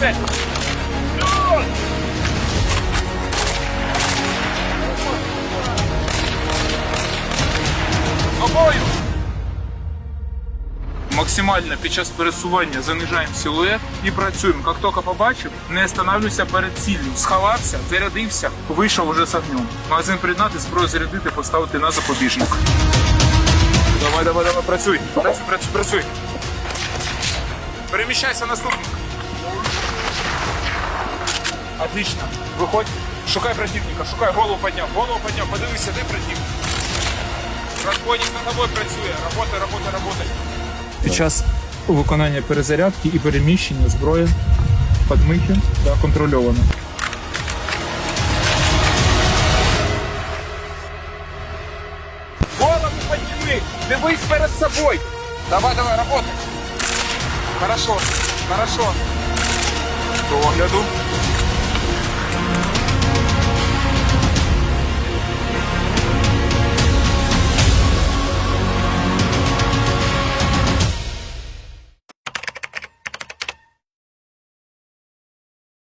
цель. Вперед! Обою! Максимально під час пересування занижаємо силует і працюємо. Як тільки побачив, не останавливайся перед ціллю. Сховався, зарядився, вийшов уже з огнем. Магазин приєднати, зброю зарядити, поставити на запобіжник. Давай, давай, давай, працюй. Працюй, працюй, працюй. Переміщайся наступник. Отлично. Виходь. Шукай противника, шукай, голову підняв, голову підняв, подивися, де противник. Розбойник над тобою працює. Работай, работай, работай. Під час виконання перезарядки і переміщення зброя подмихи та контрольовано. Голову подними! Дивись перед собой! Давай, давай, работай! Хорошо, хорошо. До огляду.